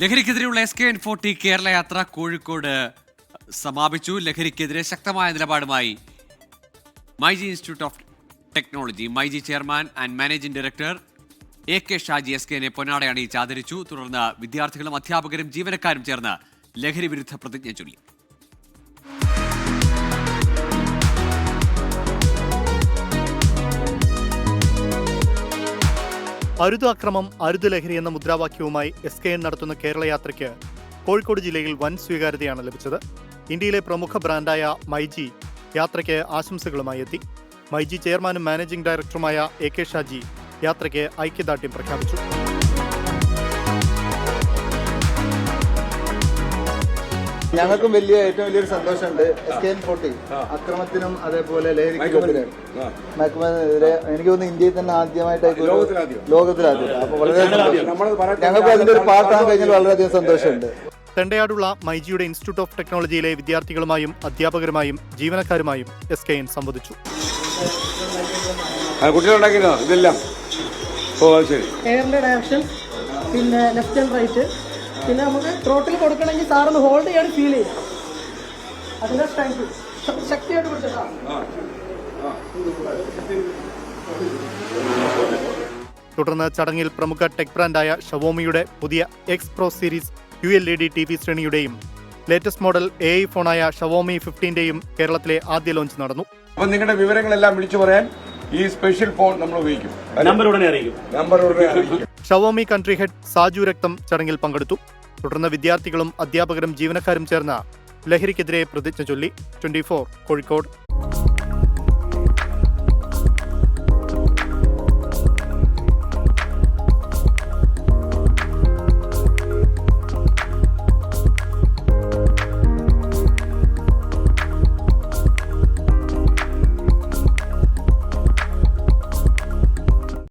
ലഹരിക്കെതിരെയുള്ള S K N forty Kerala യാത്ര കോഴിക്കോട് സമാപിച്ചു. ലഹരിക്കെതിരെ ശക്തമായ നിലപാടുമായി myG institute of technology. MyG chairman and managing director A K Shaji S കെനെ പൊന്നാട അണിയിച്ച് ആദരിച്ചു തുടർന്ന് വിദ്യാർത്ഥികളും അധ്യാപകരും ജീവനക്കാരും ചേർന്ന് ലഹരി വിരുദ്ധ പ്രതിജ്ഞ ചൊല്ലി. അരുത് അക്രമം അരുത് ലഹരി എന്ന മുദ്രാവാക്യവുമായി എസ് കെ എൻ നടത്തുന്ന കേരള യാത്രയ്ക്ക് കോഴിക്കോട് ജില്ലയിൽ വൻ സ്വീകാര്യതയാണ് ലഭിച്ചത്. ഇന്ത്യയിലെ പ്രമുഖ ബ്രാൻഡായ മൈജി യാത്രയ്ക്ക് ആശംസകളുമായി എത്തി. മൈജി ചെയർമാനും മാനേജിംഗ് ഡയറക്ടറുമായ എ കെ ഷാജി യാത്രയ്ക്ക് ഐക്യദാർഢ്യം പ്രഖ്യാപിച്ചു. ഞങ്ങൾക്കും വലിയ ഏറ്റവും വലിയൊരു സന്തോഷമുണ്ട്. എസ് കെ എൻ ഫോർട്ടി അക്രമത്തിനും അതേപോലെ ലഹരിക്കെതിരെ മയക്കുമരുന്നിനെതിരെ എനിക്ക് തോന്നുന്നു ഇന്ത്യയിൽ തന്നെ ആദ്യമായിട്ടായിരിക്കും ഒരു- ലോകത്തിലാദ്യം. അപ്പൊ വളരെ. ഞങ്ങൾക്ക് അതിന്റെ ഒരു പാർട്ടാൻ കഴിഞ്ഞാൽ വളരെയധികം സന്തോഷമുണ്ട്. തെണ്ടയാടുള്ള മൈജിയുടെ ഇൻസ്റ്റിറ്റ്യൂട്ട് ഓഫ് ടെക്നോളജിയിലെ വിദ്യാർത്ഥികളുമായും അധ്യാപകരുമായും ജീവനക്കാരുമായും എസ് കെ എൻ സംവദിച്ചു. കുട്ടികളുണ്ടാക്കിയിരുന്നോ? ഇതെല്ലാം. ഓ ശരി. എയറിന്റെ ഡയറക്ഷൻ പിന്നെ ലെഫ്റ്റ് ആൻഡ് റൈറ്റ് പിന്നെ നമുക്ക് ത്രോട്ടിൽ കൊടുക്കണമെങ്കിൽ സാറൊന്ന് ഹോൾഡ് ചെയ്യാൻ ഫീൽ ചെയ്യും. താങ്ക് സ്ട്രെങ്ത് ശക്തിയായിട്ട് പിടിച്ചിട്ടാ തുടർന്ന് ചടങ്ങിൽ പ്രമുഖ ടെക് ബ്രാൻഡായ ഷവോമിയുടെ പുതിയ X pro series U L E D T V ശ്രേണിയുടെയും latest model A I ഫോണായ ഷവോമി ഫിഫ്റ്റീന്റെയും കേരളത്തിലെ ആദ്യ ലോഞ്ച് നടന്നു. അപ്പൊ നിങ്ങളുടെ വിവരങ്ങളെല്ലാം വിളിച്ചു പറയാൻ ഈ സ്പെഷ്യൽ ഫോൺ നമ്മൾ ഉപയോഗിക്കും. നമ്പർ ഉടനെ അറിയിക്കും. നമ്പർ ഉടനെ അറിയിക്കും. ഷവോമി കൺട്രി ഹെഡ് സാജു രക്തം ചടങ്ങിൽ പങ്കെടുത്തു. തുടർന്ന് വിദ്യാർത്ഥികളും അധ്യാപകരും ജീവനക്കാരും ചേർന്ന ലഹരിക്കെതിരെ പ്രതിജ്ഞ ചൊല്ലി. ട്വന്റി കോഴിക്കോട്.